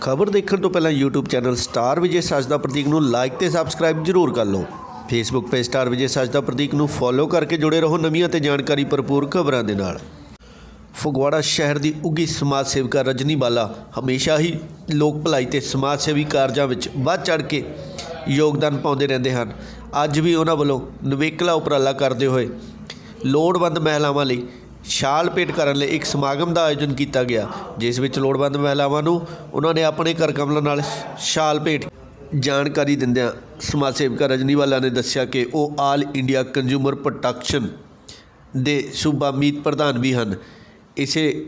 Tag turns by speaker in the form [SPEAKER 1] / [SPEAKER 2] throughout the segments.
[SPEAKER 1] ਖਬਰ ਦੇਖਣ ਤੋਂ ਪਹਿਲਾਂ YouTube ਚੈਨਲ ਸਟਾਰ ਵਿਜੇ ਸੱਚ ਦਾ ਪ੍ਰਤੀਕ ਨੂੰ ਲਾਈਕ ਤੇ ਸਬਸਕ੍ਰਾਈਬ ਜ਼ਰੂਰ ਕਰ ਲਓ। ਫੇਸਬੁੱਕ ਪੇਜ ਸਟਾਰ ਵਿਜੇ ਸੱਚ ਦਾ ਪ੍ਰਤੀਕ ਨੂੰ ਫੋਲੋ ਕਰਕੇ ਜੁੜੇ ਰਹੋ ਨਵੀਆਂ ਤੇ ਜਾਣਕਾਰੀ ਭਰਪੂਰ ਖਬਰਾਂ ਦੇ ਨਾਲ। ਫਗਵਾੜਾ ਸ਼ਹਿਰ ਦੀ ਉੱਗੀ ਸਮਾਜ ਸੇਵਿਕਾ ਰਜਨੀ ਬਾਲਾ ਹਮੇਸ਼ਾ ਹੀ ਲੋਕ ਭਲਾਈ ਤੇ ਸਮਾਜ ਸੇਵੀ ਕਾਰਜਾਂ ਵਿੱਚ ਵੱਧ ਚੜ ਕੇ ਯੋਗਦਾਨ ਪਾਉਂਦੇ ਰਹਿੰਦੇ ਹਨ। ਅੱਜ ਵੀ ਉਹਨਾਂ ਵੱਲੋਂ ਨਵੇਕਲਾ ਉਪਰਾਲਾ ਕਰਦੇ ਹੋਏ ਲੋੜਵੰਦ ਮਹਿਲਾਵਾਂ ਲਈ ਸ਼ਾਲ ਭੇਟ ਕਰਨ ਲਈ ਇੱਕ ਸਮਾਗਮ ਦਾ ਆਯੋਜਨ ਕੀਤਾ ਗਿਆ, ਜਿਸ ਵਿੱਚ ਲੋੜਵੰਦ ਮਹਿਲਾਵਾਂ ਨੂੰ ਉਹਨਾਂ ਨੇ ਆਪਣੇ ਘਰ ਕਮਲਾਂ ਨਾਲ ਸ਼ਾਲ ਭੇਟ ਜਾਣਕਾਰੀ ਦਿੰਦਿਆਂ ਸਮਾਜ ਸੇਵਿਕਾ ਰਜਨੀਵਾਲਾ ਨੇ ਦੱਸਿਆ ਕਿ ਉਹ ਆਲ ਇੰਡੀਆ ਕੰਜ਼ਿਊਮਰ ਪ੍ਰੋਟੈਕਸ਼ਨ ਦੇ ਸੂਬਾ ਮੀਤ ਪ੍ਰਧਾਨ ਵੀ ਹਨ। ਇਸੇ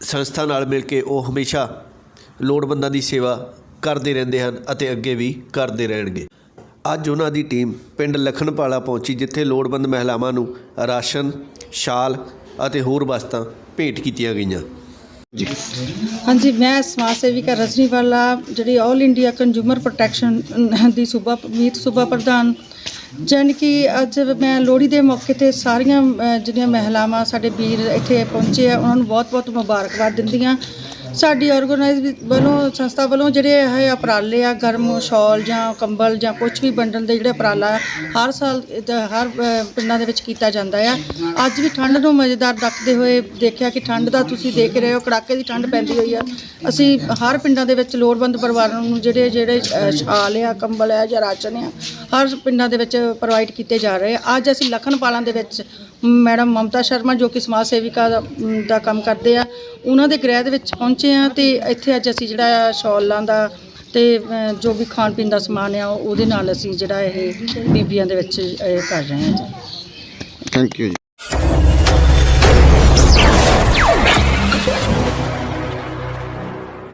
[SPEAKER 1] ਸੰਸਥਾ ਨਾਲ ਮਿਲ ਕੇ ਉਹ ਹਮੇਸ਼ਾ ਲੋੜਵੰਦਾਂ ਦੀ ਸੇਵਾ ਕਰਦੇ ਰਹਿੰਦੇ ਹਨ ਅਤੇ ਅੱਗੇ ਵੀ ਕਰਦੇ ਰਹਿਣਗੇ। ਅੱਜ ਉਹਨਾਂ ਦੀ ਟੀਮ ਪਿੰਡ ਲਖਣਪਾਲਾ ਪਹੁੰਚੀ, ਜਿੱਥੇ ਲੋੜਵੰਦ ਮਹਿਲਾਵਾਂ ਨੂੰ ਰਾਸ਼ਨ ਸ਼ਾਲ ਅਤੇ ਹੋਰ ਵਸਤਾਂ ਭੇਟ ਕੀਤੀਆਂ ਗਈਆਂ।
[SPEAKER 2] ਹਾਂਜੀ, ਮੈਂ ਸਮਾਜ ਸੇਵਿਕਾ ਰਜਨੀ ਵਾਲਾ, ਜਿਹੜੀ ਆਲ ਇੰਡੀਆ ਕੰਜ਼ਿਊਮਰ ਪ੍ਰੋਟੈਕਸ਼ਨ ਦੀ ਸੂਬਾ, ਮੀਤ ਸੂਬਾ ਪ੍ਰਧਾਨ। ਜਾਣੀ ਕਿ ਅੱਜ ਮੈਂ ਲੋਹੜੀ ਦੇ ਮੌਕੇ ਤੇ ਸਾਰੀਆਂ ਜਿਹੜੀਆਂ ਮਹਿਲਾਵਾਂ ਸਾਡੇ ਵੀਰ ਇੱਥੇ ਪਹੁੰਚੇ ਆ, ਉਹਨਾਂ ਨੂੰ ਬਹੁਤ-ਬਹੁਤ ਮੁਬਾਰਕਬਾਦ ਦਿੰਦੀਆਂ ਸਾਡੀ ਆਰਗੇਨਾਈਜ਼ ਵੱਲੋਂ ਸੰਸਥਾ ਵੱਲੋਂ ਜਿਹੜੇ ਇਹ ਉਪਰਾਲੇ ਆ ਗਰਮ ਸ਼ਾਲ ਜਾਂ ਕੰਬਲ ਜਾਂ ਕੁਝ ਵੀ ਵੰਡਣ ਦੇ ਜਿਹੜੇ ਉਪਰਾਲਾ ਹਰ ਸਾਲ ਇਹਦਾ ਹਰ ਅ, ਪਿੰਡਾਂ ਦੇ ਵਿੱਚ ਕੀਤਾ ਜਾਂਦਾ ਆ। ਅੱਜ ਵੀ ਠੰਡ ਨੂੰ ਮਜ਼ੇਦਾਰ ਰੱਖਦੇ ਹੋਏ ਦੇਖਿਆ ਕਿ ਠੰਡ ਦਾ ਤੁਸੀਂ ਦੇਖ ਰਹੇ ਹੋ ਕੜਾਕੇ ਦੀ ਠੰਡ ਪੈਂਦੀ ਹੋਈ ਆ। ਅਸੀਂ ਹਰ ਪਿੰਡਾਂ ਦੇ ਵਿੱਚ ਲੋੜਵੰਦ ਪਰਿਵਾਰਾਂ ਨੂੰ ਜਿਹੜੇ ਜਿਹੜੇ ਅ, ਸ਼ਾਲ ਆ ਕੰਬਲ ਆ ਜਾਂ ਰਾਸ਼ਨ ਆ ਹਰ ਪਿੰਡਾਂ ਦੇ ਵਿੱਚ ਪ੍ਰੋਵਾਈਡ ਕੀਤੇ ਜਾ ਰਹੇ ਆ। ਅੱਜ ਅਸੀਂ ਲਖਨਪਾਲਾਂ ਦੇ ਵਿੱਚ ਮੈਡਮ ਮਮਤਾ ਸ਼ਰਮਾ ਜੋ ਕਿ ਸਮਾਜ ਸੇਵਿਕਾ ਦਾ, ਦਾ ਕੰਮ ਕਰਦੇ ਆ ਉਹਨਾਂ ਦੇ ਗ੍ਰਹਿ ਦੇ ਵਿੱਚ ਪਹੁੰਚੇ ਆ ਤੇ ਇੱਥੇ ਅੱਜ ਅਸੀਂ ਜਿਹੜਾ ਆ ਸ਼ਾਲਾਂ ਦਾ ਤੇ ਅ, ਜੋ ਵੀ ਖਾਣ ਪੀਣ ਦਾ ਸਮਾਨ ਆ ਉਹਦੇ ਨਾਲ ਅਸੀਂ ਜਿਹੜਾ ਇਹ ਬੀਬੀਆਂ ਦੇ ਵਿੱਚ ਇਹ ਕਰ ਰਹੇ ਹਾਂ ਜੀ।
[SPEAKER 3] ਥੈਂਕ ਯੂ ਜੀ।